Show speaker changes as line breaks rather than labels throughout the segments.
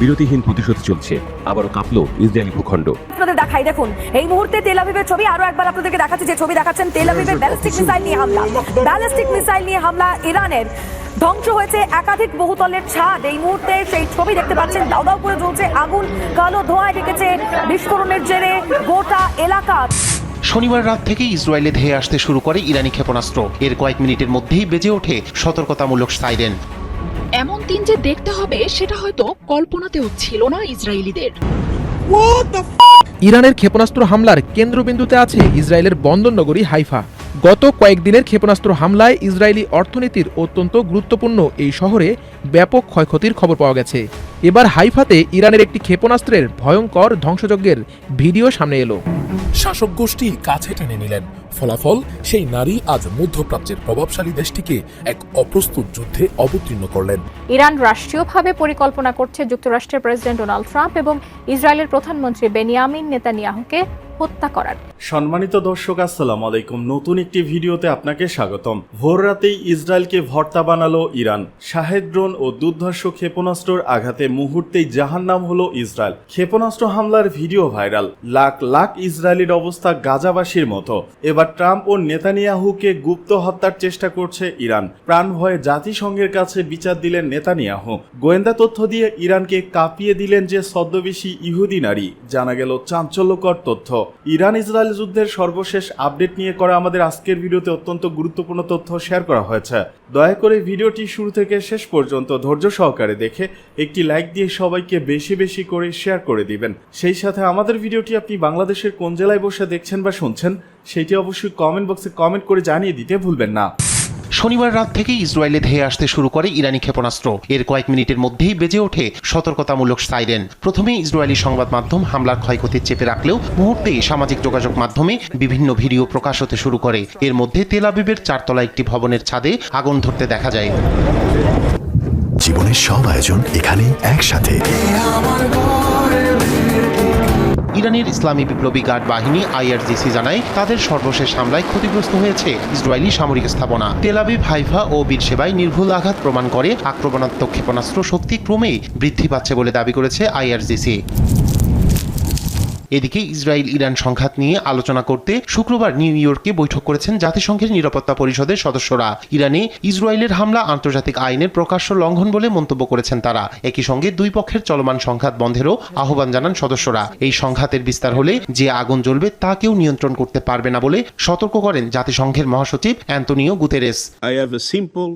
বিরতিহীন প্রতিশোধ চলছে আবারও কাঁপল ইসরায়েলি ভূখণ্ড
আপনাদের দেখাই দেখুন এই মুহূর্তে তেল আবিবের ছবি আরো একবার আপনাদেরকে দেখাচ্ছি যে ছবি দেখাচ্ছেন তেল আবিবের ব্যালিস্টিক মিসাইল নিয়ে হামলা ব্যালিস্টিক মিসাইল নিয়ে হামলা ইরানের ধ্বংস হয়েছে একাধিক বহুতলের ছাদ এই মুহূর্তে সেই ছবি দেখতে পাচ্ছেন দাউদাউ করে জ্বলছে আগুন কালো ধোঁয়ায় ডেকেছে বিস্ফোরণের জেরে গোটা এলাকা শনিবার রাত থেকে ইসরায়েলে ধেয়ে আসতে শুরু করে ইরানি ক্ষেপণাস্ত্র এর কয়েক মিনিটের মধ্যেই বেজে ওঠে সতর্কতামূলক সাইরেন এমন দিন যে দেখতে হবে সেটা হয়তো কল্পনাতেও ছিল না ইসরায়েলিদের ইরানের ক্ষেপণাস্ত্র হামলার কেন্দ্রবিন্দুতে আছে ইসরায়েলের বন্দরনগরী হাইফা গত কয়েকদিনের ক্ষেপণাস্ত্র হামলায় ইসরায়েলি অর্থনীতির অত্যন্ত গুরুত্বপূর্ণ এই শহরে ব্যাপক ক্ষয়ক্ষতির খবর পাওয়া গেছে এবার হাইফাতে ইরানের একটি ক্ষেপণাস্ত্রের ভয়ঙ্কর ধ্বংসযজ্ঞের ভিডিও সামনে এলো শাসক গোষ্ঠী কাছে টেনে নিলেন ফলাফল সেই নারী আজ মধ্যপ্রাচ্যের প্রভাবশালী দেশটিকে এক অপ্রস্তুত যুদ্ধে অবতীর্ণ করলেন ইরান রাষ্ট্রীয়ভাবে পরিকল্পনা করছে যুক্তরাষ্ট্রের প্রেসিডেন্ট ডোনাল্ড ট্রাম্প এবং ইসরায়েলের প্রধানমন্ত্রী বেনিয়ামিন নেতানিয়াহুকে হত্যা করার সম্মানিত দর্শক আসসালাম আলাইকুম নতুন একটি ভিডিওতে আপনাকে স্বাগতম ভোর রাতেই ইসরায়েলকে ভর্তা বানালো ইরান শাহেদ ড্রোন ও দুর্ধর্ষ ক্ষেপণাস্ত্রর আঘাতে মুহূর্তেই জাহান নাম হল ইসরায়েল ক্ষেপণাস্ত্র হামলার ভিডিও ভাইরাল লাখ লাখ ইসরায়েলির অবস্থা গাজাবাসীর মতো এবার ট্রাম্প ও নেতানিয়াহুকে গুপ্ত হত্যার চেষ্টা করছে ইরান প্রাণ ভয়ে জাতিসংঘের কাছে বিচার দিলেন নেতানিয়াহু গোয়েন্দা তথ্য দিয়ে ইরানকে কাঁপিয়ে দিলেন যে সদ্যবেশী ইহুদি নারী জানা গেল চাঞ্চল্যকর তথ্য ইরান ইসরায়েল যুদ্ধের সর্বশেষ আপডেট নিয়ে করা আমাদের আজকের ভিডিওতে অত্যন্ত গুরুত্বপূর্ণ তথ্য শেয়ার করা হয়েছে দয়া করে ভিডিওটি শুরু থেকে শেষ পর্যন্ত পর্যন্ত ধৈর্য সহকারে দেখে একটি লাইক দিয়ে সবাইকে বেশি বেশি করে শেয়ার করে দিবেন সেই সাথে আমাদের ভিডিওটি আপনি বাংলাদেশের কোন জেলায় বসে দেখছেন বা শুনছেন সেটি অবশ্যই কমেন্ট বক্সে কমেন্ট করে জানিয়ে দিতে ভুলবেন না শনিবার রাত থেকে ইসরায়েলে ধেয়ে আসতে শুরু করে ইরানি ক্ষেপণাস্ত্র এর কয়েক মিনিটের মধ্যেই বেজে ওঠে সতর্কতামূলক সাইরেন প্রথমে ইসরায়েলি সংবাদ মাধ্যম হামলার ক্ষয়ক্ষতি চেপে রাখলেও মুহূর্তেই সামাজিক যোগাযোগ মাধ্যমে বিভিন্ন ভিডিও প্রকাশ হতে শুরু করে এর মধ্যে তেল আবিবের চারতলা একটি ভবনের ছাদে আগুন ধরতে দেখা যায় জীবনের সব আয়োজন এখানে একসাথে ইরানের ইসলামী বিপ্লবী গার্ড বাহিনী আইআরজিসি জানায় তাদের সর্বশেষ হামলায় ক্ষতিগ্রস্ত হয়েছে ইসরায়েলি সামরিক স্থাপনা তেলাবিব হাইফা ও বীর সেবায় নির্ভুল আঘাত প্রমাণ করে আক্রমণাত্মক ক্ষেপণাস্ত্র শক্তি ক্রমেই বৃদ্ধি পাচ্ছে বলে দাবি করেছে আইআরজিসি এদিকে ইসরায়েল ইরান সংঘাত নিয়ে আলোচনা করতে শুক্রবার নিউ ইয়র্কে বৈঠক করেছেন জাতিসংঘের নিরাপত্তা পরিষদের সদস্যরা ইরানে ইসরায়েলের হামলা আন্তর্জাতিক আইনের প্রকাশ্য লঙ্ঘন বলে মন্তব্য করেছেন তারা একই সঙ্গে দুই পক্ষের চলমান সংঘাত বন্ধেরও আহ্বান জানান সদস্যরা এই সংঘাতের বিস্তার হলে যে আগুন জ্বলবে তা কেউ নিয়ন্ত্রণ করতে পারবে না বলে সতর্ক করেন জাতিসংঘের মহাসচিব Antonio Guterres I have a simple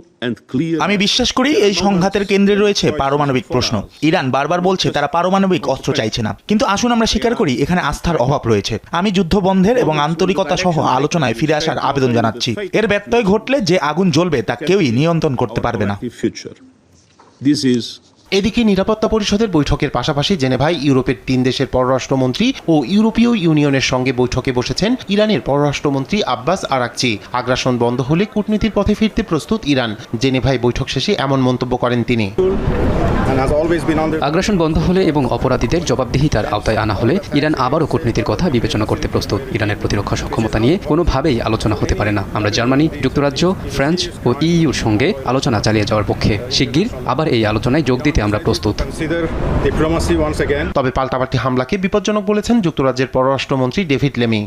আমি বিশ্বাস করি এই সংঘাতের কেন্দ্রে রয়েছে পারমাণবিক প্রশ্ন ইরান বারবার বলছে তারা পারমাণবিক অস্ত্র চাইছে না কিন্তু আসুন আমরা স্বীকার করি এখানে আস্থার অভাব রয়েছে আমি যুদ্ধ বন্ধের এবং আন্তরিকতা সহ আলোচনায় ফিরে আসার আবেদন জানাচ্ছি এর ব্যত্যয় ঘটলে যে আগুন জ্বলবে তা কেউই নিয়ন্ত্রণ করতে পারবে না এদিকে নিরাপত্তা পরিষদের বৈঠকের পাশাপাশি জেনেভাই ইউরোপের তিন দেশের পররাষ্ট্রমন্ত্রী ও ইউরোপীয় ইউনিয়নের সঙ্গে বৈঠকে বসেছেন ইরানের পররাষ্ট্রমন্ত্রী আব্বাস আরাকচি আগ্রাসন বন্ধ হলে কূটনীতির পথে ফিরতে প্রস্তুত ইরান জেনেভাই বৈঠক শেষে এমন মন্তব্য করেন তিনি আগ্রাসন বন্ধ হলে এবং অপরাধীদের জবাবদিহিতার আওতায় আনা হলে ইরান আবারও কূটনীতির কথা বিবেচনা করতে প্রস্তুত ইরানের প্রতিরক্ষা সক্ষমতা নিয়ে কোনোভাবেই আলোচনা হতে পারে না আমরা জার্মানি যুক্তরাজ্য ফ্রান্স ও ইইউর সঙ্গে আলোচনা চালিয়ে যাওয়ার পক্ষে শিগগির আবার এই আলোচনায় যোগ দিতে নিতে আমরা প্রস্তুত তবে পাল্টাপাল্টি হামলাকে বিপজ্জনক বলেছেন যুক্তরাজ্যের পররাষ্ট্রমন্ত্রী ডেভিড লেমি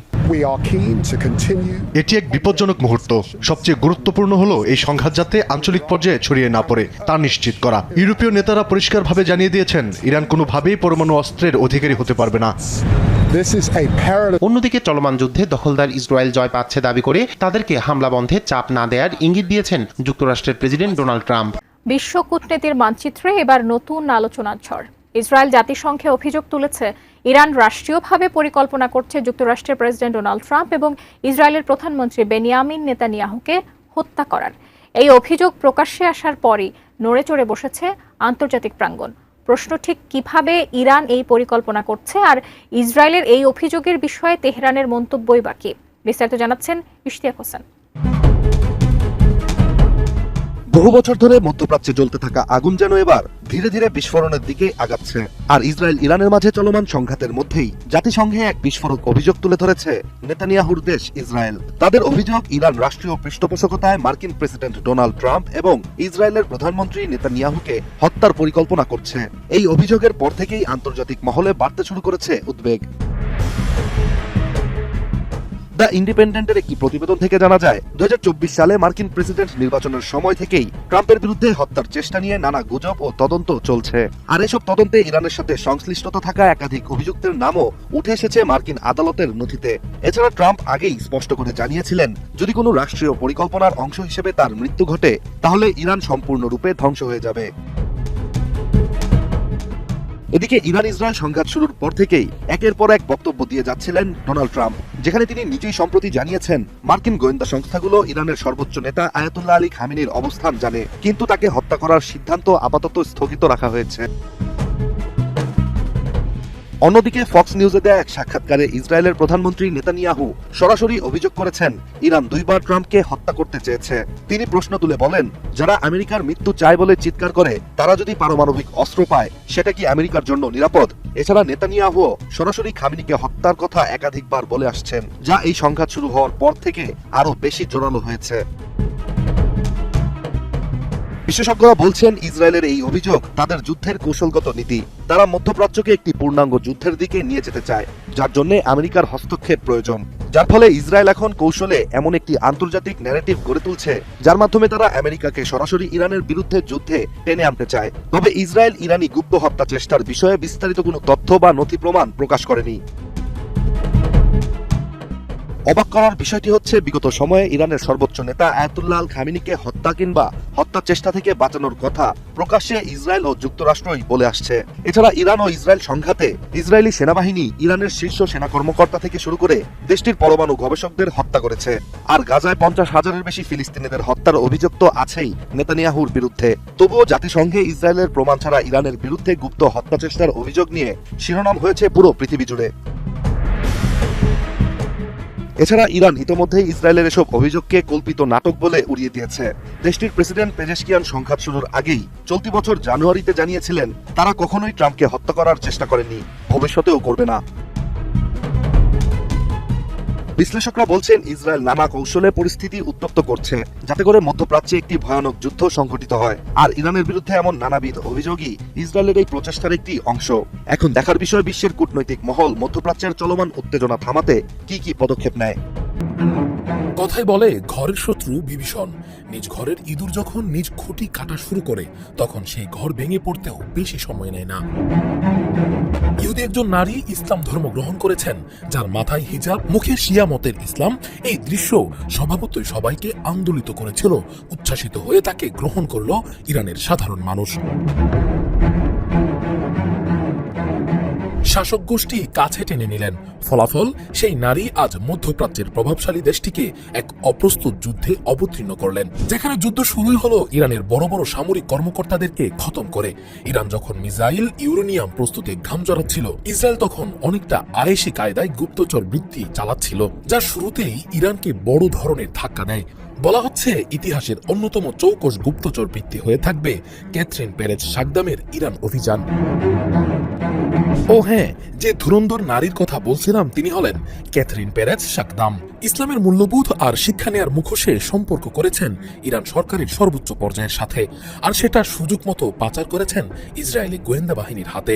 এটি এক বিপজ্জনক মুহূর্ত সবচেয়ে গুরুত্বপূর্ণ হলো এই সংঘাত যাতে আঞ্চলিক পর্যায়ে ছড়িয়ে না পড়ে তা নিশ্চিত করা ইউরোপীয় নেতারা পরিষ্কারভাবে জানিয়ে দিয়েছেন ইরান কোনোভাবেই পরমাণু অস্ত্রের অধিকারী হতে পারবে না অন্যদিকে চলমান যুদ্ধে দখলদার ইসরায়েল জয় পাচ্ছে দাবি করে তাদেরকে হামলা বন্ধে চাপ না দেয়ার ইঙ্গিত দিয়েছেন যুক্তরাষ্ট্রের প্রেসিডেন্ট ডোনাল্ড ট্রাম্প বিশ্ব কূটনীতির মানচিত্রে এবার নতুন আলোচনার ঝড় ইসরায়েল জাতিসংঘে অভিযোগ তুলেছে ইরান রাষ্ট্রীয়ভাবে পরিকল্পনা করছে যুক্তরাষ্ট্রের প্রেসিডেন্ট ডোনাল্ড ট্রাম্প এবং ইসরায়েলের প্রধানমন্ত্রী বেনিয়ামিন নেতানিয়াহুকে হত্যা করার এই অভিযোগ প্রকাশ্যে আসার পরই নড়ে চড়ে বসেছে আন্তর্জাতিক প্রাঙ্গণ প্রশ্ন ঠিক কিভাবে ইরান এই পরিকল্পনা করছে আর ইসরায়েলের এই অভিযোগের বিষয়ে তেহরানের মন্তব্যই বাকি বিস্তারিত জানাচ্ছেন ইশতিয়াক হোসেন বহু বছর ধরে মধ্যপ্রাচ্যে জ্বলতে থাকা আগুন যেন এবার ধীরে ধীরে বিস্ফোরণের দিকে আগাচ্ছে আর ইসরায়েল ইরানের মাঝে চলমান সংঘাতের মধ্যেই জাতিসংঘে এক বিস্ফোরক অভিযোগ তুলে ধরেছে নেতানিয়াহুর দেশ ইসরায়েল তাদের অভিযোগ ইরান রাষ্ট্রীয় পৃষ্ঠপোষকতায় মার্কিন প্রেসিডেন্ট ডোনাল্ড ট্রাম্প এবং ইসরায়েলের প্রধানমন্ত্রী নেতানিয়াহুকে হত্যার পরিকল্পনা করছে এই অভিযোগের পর থেকেই আন্তর্জাতিক মহলে বাড়তে শুরু করেছে উদ্বেগ দ্য ইন্ডিপেন্ডেন্টের একটি প্রতিবেদন থেকে জানা যায় দু সালে মার্কিন প্রেসিডেন্ট নির্বাচনের সময় থেকেই ট্রাম্পের বিরুদ্ধে হত্যার চেষ্টা নিয়ে নানা গুজব ও তদন্ত চলছে আর এসব তদন্তে ইরানের সাথে সংশ্লিষ্টতা থাকা একাধিক অভিযুক্তের নামও উঠে এসেছে মার্কিন আদালতের নথিতে এছাড়া ট্রাম্প আগেই স্পষ্ট করে জানিয়েছিলেন যদি কোনো রাষ্ট্রীয় পরিকল্পনার অংশ হিসেবে তার মৃত্যু ঘটে তাহলে ইরান সম্পূর্ণরূপে ধ্বংস হয়ে যাবে এদিকে ইরান ইসরায়েল সংঘাত শুরুর পর থেকেই একের পর এক বক্তব্য দিয়ে যাচ্ছিলেন ডোনাল্ড ট্রাম্প যেখানে তিনি নিজেই সম্প্রতি জানিয়েছেন মার্কিন গোয়েন্দা সংস্থাগুলো ইরানের সর্বোচ্চ নেতা আয়াতুল্লাহ আলী খামিনির অবস্থান জানে কিন্তু তাকে হত্যা করার সিদ্ধান্ত আপাতত স্থগিত রাখা হয়েছে অন্যদিকে ফক্স নিউজে দেয়া এক সাক্ষাৎকারে ইসরায়েলের প্রধানমন্ত্রী নেতানিয়াহু সরাসরি অভিযোগ করেছেন ইরান দুইবার ট্রাম্পকে হত্যা করতে চেয়েছে তিনি প্রশ্ন তুলে বলেন যারা আমেরিকার মৃত্যু চায় বলে চিৎকার করে তারা যদি পারমাণবিক অস্ত্র পায় সেটা কি আমেরিকার জন্য নিরাপদ এছাড়া নেতানিয়াহু সরাসরি খামিনিকে হত্যার কথা একাধিকবার বলে আসছেন যা এই সংঘাত শুরু হওয়ার পর থেকে আরও বেশি জোরালো হয়েছে বিশেষজ্ঞরা বলছেন ইসরায়েলের এই অভিযোগ তাদের যুদ্ধের কৌশলগত নীতি তারা মধ্যপ্রাচ্যকে একটি পূর্ণাঙ্গ যুদ্ধের দিকে নিয়ে যেতে চায় যার জন্য আমেরিকার হস্তক্ষেপ প্রয়োজন যার ফলে ইসরায়েল এখন কৌশলে এমন একটি আন্তর্জাতিক ন্যারেটিভ গড়ে তুলছে যার মাধ্যমে তারা আমেরিকাকে সরাসরি ইরানের বিরুদ্ধে যুদ্ধে টেনে আনতে চায় তবে ইসরায়েল ইরানি গুপ্ত হত্যা চেষ্টার বিষয়ে বিস্তারিত কোনো তথ্য বা নথি প্রমাণ প্রকাশ করেনি অবাক করার বিষয়টি হচ্ছে বিগত সময়ে ইরানের সর্বোচ্চ নেতা আয়াতুল্লাহ খামিনিকে হত্যা কিংবা হত্যা চেষ্টা থেকে বাঁচানোর কথা প্রকাশ্যে ইসরায়েল ও যুক্তরাষ্ট্রই বলে আসছে এছাড়া ইরান ও ইসরায়েল সংঘাতে ইসরায়েলি সেনাবাহিনী ইরানের শীর্ষ সেনা কর্মকর্তা থেকে শুরু করে দেশটির পরমাণু গবেষকদের হত্যা করেছে আর গাজায় পঞ্চাশ হাজারের বেশি ফিলিস্তিনিদের হত্যার অভিযোগ তো আছেই নেতানিয়াহুর বিরুদ্ধে তবুও জাতিসংঘে ইসরায়েলের প্রমাণ ছাড়া ইরানের বিরুদ্ধে গুপ্ত হত্যা চেষ্টার অভিযোগ নিয়ে শিরোনাম হয়েছে পুরো পৃথিবী জুড়ে এছাড়া ইরান ইতিমধ্যে ইসরায়েলের এসব অভিযোগকে কল্পিত নাটক বলে উড়িয়ে দিয়েছে দেশটির প্রেসিডেন্ট পেজেশকিয়ান সংঘাত শুরুর আগেই চলতি বছর জানুয়ারিতে জানিয়েছিলেন তারা কখনোই ট্রাম্পকে হত্যা করার চেষ্টা করেনি ভবিষ্যতেও করবে না বিশ্লেষকরা বলছেন ইসরায়েল নানা কৌশলে পরিস্থিতি উত্তপ্ত করছে যাতে করে মধ্যপ্রাচ্যে একটি ভয়ানক যুদ্ধ সংঘটিত হয় আর ইরানের বিরুদ্ধে এমন নানাবিধ অভিযোগই ইসরায়েলের এই প্রচেষ্টার একটি অংশ এখন দেখার বিষয় বিশ্বের কূটনৈতিক মহল মধ্যপ্রাচ্যের চলমান উত্তেজনা থামাতে কি কি পদক্ষেপ নেয় কথায় বলে ঘরের শত্রু বিভীষণ নিজ ঘরের ইঁদুর যখন নিজ খুঁটি কাটা শুরু করে তখন সেই ঘর ভেঙে পড়তেও বেশি সময় নেয় না ইহুদি একজন নারী ইসলাম ধর্ম গ্রহণ করেছেন যার মাথায় হিজাব মুখে শিয়ামতের ইসলাম এই দৃশ্য স্বভাবতই সবাইকে আন্দোলিত করেছিল উচ্ছ্বাসিত হয়ে তাকে গ্রহণ করল ইরানের সাধারণ মানুষ শাসক গোষ্ঠী কাছে টেনে নিলেন ফলাফল সেই নারী আজ মধ্যপ্রাচ্যের প্রভাবশালী দেশটিকে এক অপ্রস্তুত যুদ্ধে অবতীর্ণ করলেন যেখানে যুদ্ধ শুরুই হলো ইরানের বড় বড় সামরিক কর্মকর্তাদেরকে খতম করে ইরান যখন মিসাইল ইউরেনিয়াম প্রস্তুতে ঘাম জড়াচ্ছিল ইসরায়েল তখন অনেকটা আয়েসি কায়দায় গুপ্তচর বৃত্তি চালাচ্ছিল যা শুরুতেই ইরানকে বড় ধরনের ধাক্কা দেয় বলা হচ্ছে ইতিহাসের অন্যতম চৌকস গুপ্তচর ভিত্তি হয়ে থাকবে ক্যাথরিন প্যারেজ সাকদামের ইরান অভিযান ও হ্যাঁ যে ধুরন্ধর নারীর কথা বলছিলাম তিনি হলেন ক্যাথরিন পেরেজ শাকদাম ইসলামের মূল্যবোধ আর শিক্ষা নেয়ার মুখোশে সম্পর্ক করেছেন ইরান সরকারের সর্বোচ্চ পর্যায়ের সাথে আর সেটা সুযোগ মতো পাচার করেছেন ইসরায়েলি গোয়েন্দা বাহিনীর হাতে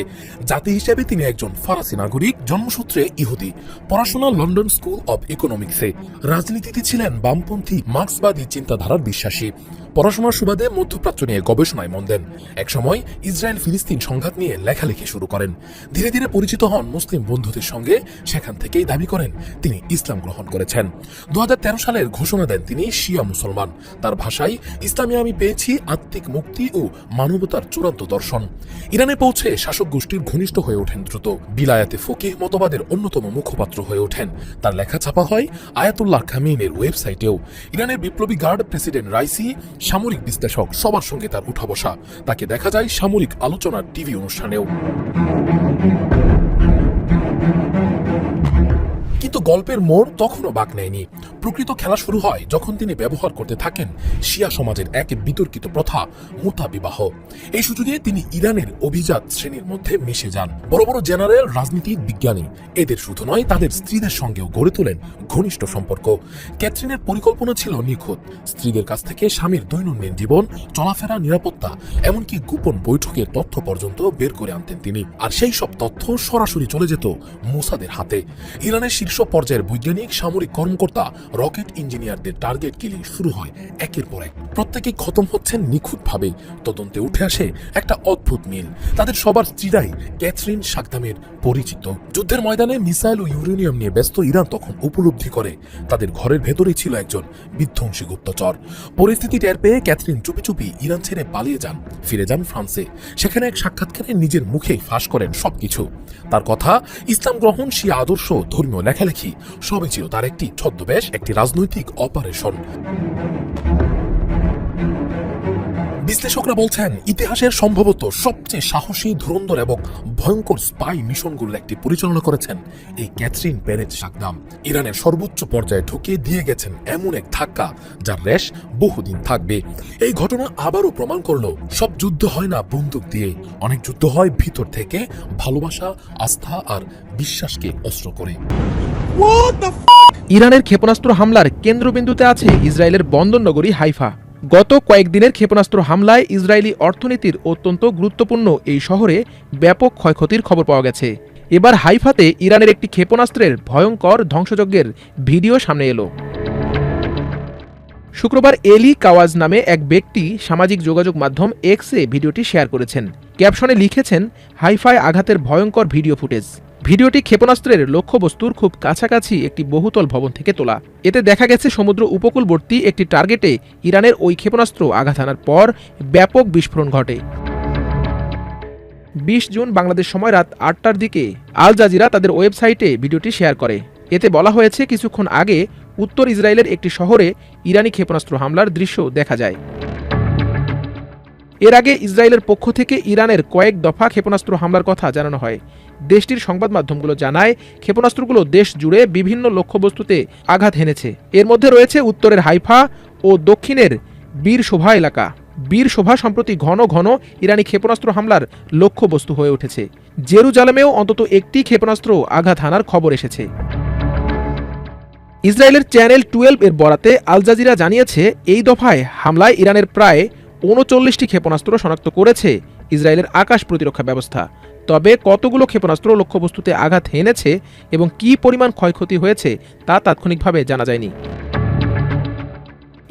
জাতি হিসেবে তিনি একজন ফরাসি নাগরিক জন্মসূত্রে ইহুদি পড়াশোনা লন্ডন স্কুল অব ইকোনমিক্সে রাজনীতিতে ছিলেন বামপন্থী মার্ক্সবাদী চিন্তাধারার বিশ্বাসী পড়াশোনার সুবাদে মধ্যপ্রাচ্য নিয়ে গবেষণায় মন দেন একসময় ইসরায়েল ফিলিস্তিন সংঘাত নিয়ে লেখালেখি শুরু করেন ধীরে ধীরে পরিচিত হন মুসলিম বন্ধুদের সঙ্গে সেখান থেকেই দাবি করেন তিনি ইসলাম গ্রহণ করেছেন দু সালের ঘোষণা দেন তিনি শিয়া মুসলমান তার ভাষায় ইসলামে আমি পেয়েছি আত্মিক মুক্তি ও মানবতার চূড়ান্ত দর্শন ইরানে পৌঁছে শাসক গোষ্ঠীর ঘনিষ্ঠ হয়ে ওঠেন দ্রুত বিলায়াতে ফকিহ মতবাদের অন্যতম মুখপাত্র হয়ে ওঠেন তার লেখা ছাপা হয় আয়াতুল্লাহ খামিনের ওয়েবসাইটেও ইরানের বিপ্লবী গার্ড প্রেসিডেন্ট রাইসি সামরিক বিশ্লেষক সবার সঙ্গে তার উঠা বসা তাকে দেখা যায় সামরিক আলোচনার টিভি অনুষ্ঠানেও কিন্তু গল্পের মোড় তখনও বাক নেয়নি প্রকৃত খেলা শুরু হয় যখন তিনি ব্যবহার করতে থাকেন শিয়া সমাজের এক বিতর্কিত প্রথা মুথা বিবাহ এই সুযোগে তিনি ইরানের অভিজাত শ্রেণীর মধ্যে মিশে যান বড় বড় জেনারেল রাজনীতিক বিজ্ঞানী এদের শুধু নয় তাদের স্ত্রীদের সঙ্গেও গড়ে তোলেন ঘনিষ্ঠ সম্পর্ক ক্যাথরিনের পরিকল্পনা ছিল নিখুঁত স্ত্রীদের কাছ থেকে স্বামীর দৈনন্দিন জীবন চলাফেরা নিরাপত্তা এমনকি গোপন বৈঠকের তথ্য পর্যন্ত বের করে আনতেন তিনি আর সেই সব তথ্য সরাসরি চলে যেত মোসাদের হাতে ইরানের শীর্ষ শীর্ষ পর্যায়ের বৈজ্ঞানিক সামরিক কর্মকর্তা রকেট ইঞ্জিনিয়ারদের টার্গেট কিলিং শুরু হয় একের পর এক প্রত্যেকেই খতম হচ্ছেন নিখুঁতভাবে তদন্তে উঠে আসে একটা অদ্ভুত মিল তাদের সবার চিরাই ক্যাথরিন সাকদামের পরিচিত যুদ্ধের ময়দানে মিসাইল ও ইউরেনিয়াম নিয়ে ব্যস্ত ইরান তখন উপলব্ধি করে তাদের ঘরের ভেতরেই ছিল একজন বিধ্বংসী গুপ্তচর পরিস্থিতি টের পেয়ে ক্যাথরিন চুপি চুপি ইরান ছেড়ে পালিয়ে যান ফিরে যান ফ্রান্সে সেখানে এক সাক্ষাৎকারে নিজের মুখে ফাঁস করেন সবকিছু তার কথা ইসলাম গ্রহণ সে আদর্শ ধর্মীয় লেখা লেখালেখি সবই ছিল তার একটি ছদ্মবেশ একটি রাজনৈতিক অপারেশন বিশ্লেষকরা বলছেন ইতিহাসের সম্ভবত সবচেয়ে সাহসী ধুরন্ধর এবং ভয়ঙ্কর স্পাই মিশনগুলোর একটি পরিচালনা করেছেন এই ক্যাথরিন পেরেজ সাকদাম ইরানের সর্বোচ্চ পর্যায়ে ঢুকিয়ে দিয়ে গেছেন এমন এক ধাক্কা যার রেশ বহুদিন থাকবে এই ঘটনা আবারও প্রমাণ করলো সব যুদ্ধ হয় না বন্দুক দিয়ে অনেক যুদ্ধ হয় ভিতর থেকে ভালোবাসা আস্থা আর বিশ্বাসকে অস্ত্র করে ইরানের ক্ষেপণাস্ত্র হামলার কেন্দ্রবিন্দুতে আছে ইসরায়েলের বন্দরনগরী হাইফা গত কয়েকদিনের ক্ষেপণাস্ত্র হামলায় ইসরায়েলি অর্থনীতির অত্যন্ত গুরুত্বপূর্ণ এই শহরে ব্যাপক ক্ষয়ক্ষতির খবর পাওয়া গেছে এবার হাইফাতে ইরানের একটি ক্ষেপণাস্ত্রের ভয়ঙ্কর ধ্বংসযজ্ঞের ভিডিও সামনে এলো শুক্রবার এলি কাওয়াজ নামে এক ব্যক্তি সামাজিক যোগাযোগ মাধ্যম এক্সে ভিডিওটি শেয়ার করেছেন ক্যাপশনে লিখেছেন হাইফায় আঘাতের ভয়ঙ্কর ভিডিও ফুটেজ ভিডিওটি ক্ষেপণাস্ত্রের লক্ষ্যবস্তুর খুব কাছাকাছি একটি বহুতল ভবন থেকে তোলা এতে দেখা গেছে সমুদ্র উপকূলবর্তী একটি টার্গেটে ইরানের ওই ক্ষেপণাস্ত্র আঘাত আনার পর ব্যাপক বিস্ফোরণ ঘটে বিশ জুন বাংলাদেশ সময় রাত আটটার দিকে আল জাজিরা তাদের ওয়েবসাইটে ভিডিওটি শেয়ার করে এতে বলা হয়েছে কিছুক্ষণ আগে উত্তর ইসরায়েলের একটি শহরে ইরানি ক্ষেপণাস্ত্র হামলার দৃশ্য দেখা যায় এর আগে ইসরায়েলের পক্ষ থেকে ইরানের কয়েক দফা ক্ষেপণাস্ত্র হামলার কথা জানানো হয় দেশটির সংবাদ মাধ্যমগুলো জানায় ক্ষেপণাস্ত্রগুলো দেশ জুড়ে বিভিন্ন লক্ষ্যবস্তুতে আঘাত হেনেছে এর মধ্যে রয়েছে উত্তরের হাইফা ও দক্ষিণের বীর শোভা এলাকা বীর শোভা সম্প্রতি ঘন ঘন ইরানি ক্ষেপণাস্ত্র হামলার লক্ষ্যবস্তু হয়ে উঠেছে জেরুজালেমেও অন্তত একটি ক্ষেপণাস্ত্র আঘাত হানার খবর এসেছে ইসরায়েলের চ্যানেল টুয়েলভ এর বরাতে আল জাজিরা জানিয়েছে এই দফায় হামলায় ইরানের প্রায় উনচল্লিশটি ক্ষেপণাস্ত্র শনাক্ত করেছে ইসরায়েলের আকাশ প্রতিরক্ষা ব্যবস্থা তবে কতগুলো ক্ষেপণাস্ত্র লক্ষ্যবস্তুতে আঘাত হেনেছে এবং কি পরিমাণ ক্ষয়ক্ষতি হয়েছে তা তাৎক্ষণিকভাবে জানা যায়নি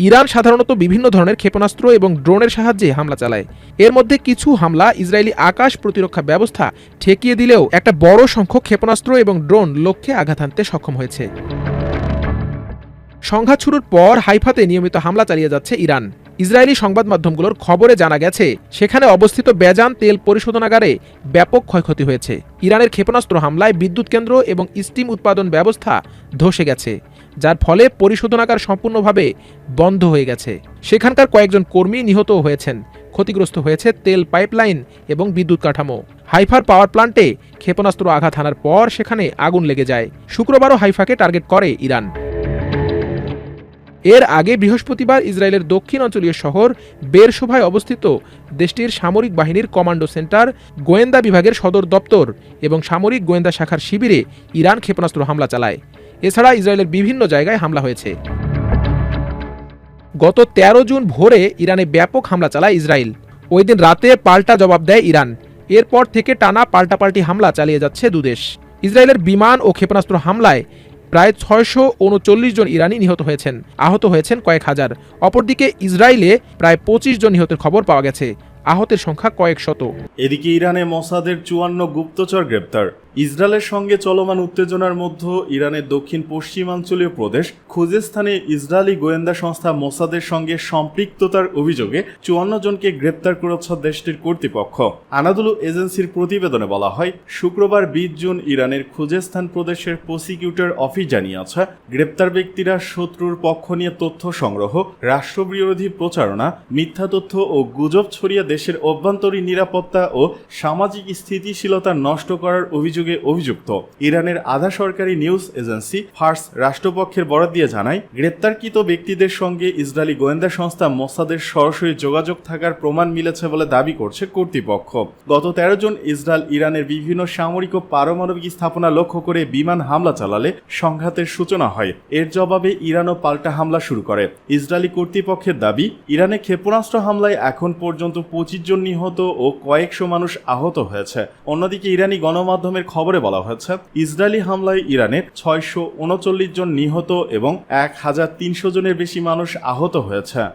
ইরান সাধারণত বিভিন্ন ধরনের ক্ষেপণাস্ত্র এবং ড্রোনের সাহায্যে হামলা চালায় এর মধ্যে কিছু হামলা ইসরায়েলি আকাশ প্রতিরক্ষা ব্যবস্থা ঠেকিয়ে দিলেও একটা বড় সংখ্যক ক্ষেপণাস্ত্র এবং ড্রোন লক্ষ্যে আঘাত হানতে সক্ষম হয়েছে সংঘাত শুরুর পর হাইফাতে নিয়মিত হামলা চালিয়ে যাচ্ছে ইরান ইসরায়েলি সংবাদ মাধ্যমগুলোর খবরে জানা গেছে সেখানে অবস্থিত বেজান তেল পরিশোধনাগারে ব্যাপক ক্ষয়ক্ষতি হয়েছে ইরানের ক্ষেপণাস্ত্র হামলায় বিদ্যুৎ কেন্দ্র এবং স্টিম উৎপাদন ব্যবস্থা ধসে গেছে যার ফলে পরিশোধনাগার সম্পূর্ণভাবে বন্ধ হয়ে গেছে সেখানকার কয়েকজন কর্মী নিহত হয়েছেন ক্ষতিগ্রস্ত হয়েছে তেল পাইপলাইন এবং বিদ্যুৎ কাঠামো হাইফার পাওয়ার প্লান্টে ক্ষেপণাস্ত্র আঘাত হানার পর সেখানে আগুন লেগে যায় শুক্রবারও হাইফাকে টার্গেট করে ইরান এর আগে বৃহস্পতিবার ইসরায়েলের দক্ষিণ অঞ্চলীয় শহর বেরসোভায় অবস্থিত দেশটির সামরিক বাহিনীর কমান্ডো সেন্টার গোয়েন্দা বিভাগের সদর দপ্তর এবং সামরিক গোয়েন্দা শাখার শিবিরে ইরান ক্ষেপণাস্ত্র হামলা চালায় এছাড়া ইসরায়েলের বিভিন্ন জায়গায় হামলা হয়েছে গত ১৩ জুন ভোরে ইরানে ব্যাপক হামলা চালায় ইসরায়েল ওই দিন রাতে পাল্টা জবাব দেয় ইরান এরপর থেকে টানা পাল্টাপাল্টি হামলা চালিয়ে যাচ্ছে দুদেশ ইসরায়েলের বিমান ও ক্ষেপণাস্ত্র হামলায় প্রায় ছয়শো উনচল্লিশ জন ইরানি নিহত হয়েছেন আহত হয়েছেন কয়েক হাজার অপরদিকে ইসরায়েলে প্রায় পঁচিশ জন নিহতের খবর পাওয়া গেছে আহতের সংখ্যা কয়েক শত এদিকে ইরানে মসাদের চুয়ান্ন গুপ্তচর গ্রেপ্তার ইসরায়েলের সঙ্গে চলমান উত্তেজনার মধ্যে ইরানের দক্ষিণ পশ্চিমাঞ্চলীয় প্রদেশ খুজেস্থানে ইসরায়েলি গোয়েন্দা সংস্থা মোসাদের সঙ্গে সম্পৃক্ততার অভিযোগে চুয়ান্ন জনকে গ্রেপ্তার করেছে দেশটির কর্তৃপক্ষ আনাদুলু এজেন্সির প্রতিবেদনে বলা হয় শুক্রবার বিশ জুন ইরানের খুজেস্থান প্রদেশের প্রসিকিউটর অফিস জানিয়েছে গ্রেপ্তার ব্যক্তিরা শত্রুর পক্ষ নিয়ে তথ্য সংগ্রহ রাষ্ট্রবিরোধী প্রচারণা মিথ্যা তথ্য ও গুজব ছড়িয়ে দেশের অভ্যন্তরীণ নিরাপত্তা ও সামাজিক স্থিতিশীলতা নষ্ট করার অভিযোগ অভিযোগে অভিযুক্ত ইরানের আধা সরকারি নিউজ এজেন্সি ফার্স রাষ্ট্রপক্ষের বরাদ দিয়ে জানায় গ্রেপ্তারকৃত ব্যক্তিদের সঙ্গে ইসরায়েলি গোয়েন্দা সংস্থা মোসাদের সরাসরি যোগাযোগ থাকার প্রমাণ মিলেছে বলে দাবি করছে কর্তৃপক্ষ গত তেরো জন ইসরায়েল ইরানের বিভিন্ন সামরিক ও পারমাণবিক স্থাপনা লক্ষ্য করে বিমান হামলা চালালে সংঘাতের সূচনা হয় এর জবাবে ইরানও পাল্টা হামলা শুরু করে ইসরায়েলি কর্তৃপক্ষের দাবি ইরানে ক্ষেপণাস্ত্র হামলায় এখন পর্যন্ত পঁচিশ জন নিহত ও কয়েকশো মানুষ আহত হয়েছে অন্যদিকে ইরানি গণমাধ্যমের খবরে বলা হয়েছে ইসরায়েলি হামলায় ইরানের ছয়শো উনচল্লিশ জন নিহত এবং এক হাজার তিনশো জনের বেশি মানুষ আহত হয়েছে